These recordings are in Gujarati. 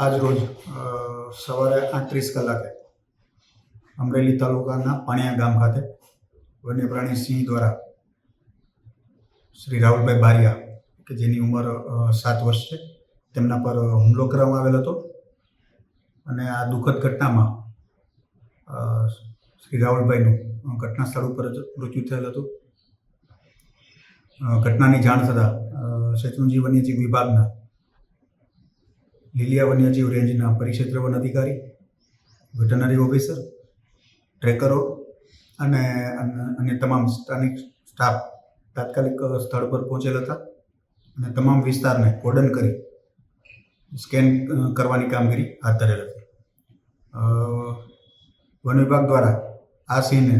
રોજ સવારે આઠત્રીસ કલાકે અમરેલી તાલુકાના પાણિયા ગામ ખાતે વન્યપ્રાણી સિંહ દ્વારા શ્રી રાહુલભાઈ બારિયા, કે જેની ઉંમર સાત વર્ષ છે, તેમના પર હુમલો કરવામાં આવેલ હતો. અને આ દુઃખદ ઘટનામાં શ્રી રાહુલભાઈનું ઘટના સ્થળ ઉપર જ મૃત્યુ થયેલ હતું. ઘટનાની જાણ થતાં શેત્રુંજી વન્યજીવ વિભાગના લીલિયા વન્યજીવ રેન્જના પરિક્ષેત્ર વન અધિકારી વેટનરી ઓફિસર ટ્રેકરો અને અન્ય તમામ સ્થાનિક સ્ટાફ તાત્કાલિક સ્થળ પર પહોંચેલ હતા અને તમામ વિસ્તારને કોર્ડન કરી સ્કેન કરવાની કામગીરી હાથ ધરેલ હતી. વન વિભાગ દ્વારા આ સિંહને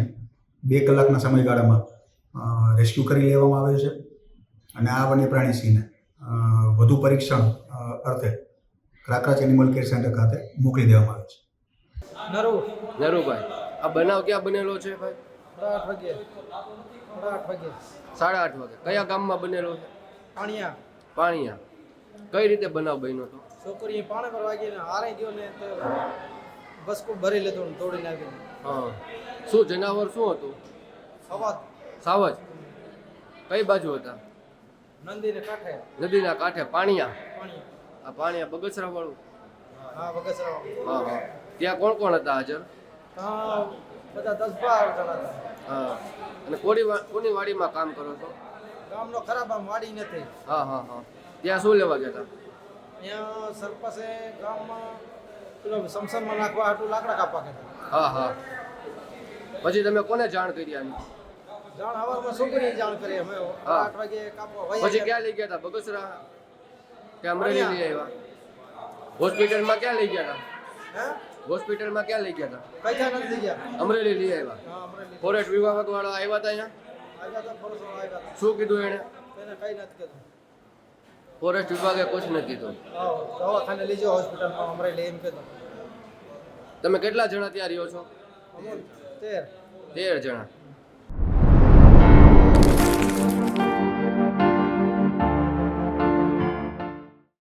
બે કલાકના સમયગાળામાં રેસ્ક્યુ કરી લેવામાં આવેલ છે અને આ વન્ય પ્રાણી સિંહને વધુ પરીક્ષણ અર્થે ક્રાકરાચ એનિમલ કેર સેન્ટર ખાતે મોકલી દેવામાં આવે છે. નરુ. નરુભાઈ આ બનાવ ક્યાં બનેલો છે ભાઈ? સાડા આઠ વાગે સાડા આઠ વાગે સાડા આઠ વાગે. કયા ગામમાં બનેલો છે? પાણીયા. પાણીયા. કઈ રીતે બનાવ બન્યો હતો છોકરી પાણી પર વાગીને હારે ગયો ને તો બસ કો ભરી લેતો ને તોડી આવીને હા. શું જનાવર શું હતું? સવાદ. સાવજ. કઈ બાજુ હતા? નંદીને કાંઠે. નદીના કાંઠે. પાણીયા. પાણી આ પાણીયા બગસરા વાળું હા બગસરા હા હા. ત્યાં કોણ કોણ હતા હાજર? હા બધા દસ બાર જણા હતા. હા. અને કોની વા- કોની વાડીમાં કામ કરો છો? ગામનો ખરાબ આમ વાડી નથી. હા હા હા. ત્યાં શું લેવા ગયા હતા? ત્યાં સરપંચે ગામમાં પેલો સમસમમાં નાખવા હાટું લાકડા કાપવા કહેતા હા હા. પછી તમે કોને જાણ કરી આની? જાણ હવારમાં છોકરી જાણ કરી અમે. આઠ વાગે કાપવા પછી ક્યાં લઈ ગયા હતા? બગસરા? કે અમરેલી લઈ આવ્યા. હોસ્પિટલમાં ક્યાં લઈ ગયા હતા હોસ્પિટલમાં ક્યાં લઈ ગયા હતા કઈ નથી લઈ ગયા? અમરેલી લઈ આવ્યા. ફોરેસ્ટ વિભાગ વાળા આવ્યા હતા અહીંયા શું કીધું એણે કઈ નથી કીધું. ફોરેસ્ટ વિભાગે કુછ નથી કીધું. દવાખાને લઈ જાઓ હોસ્પિટલમાં અમરેલી એમ કીધું. તમે કેટલા જણા ત્યાં રહ્યો છો? તેર. તેર જણા.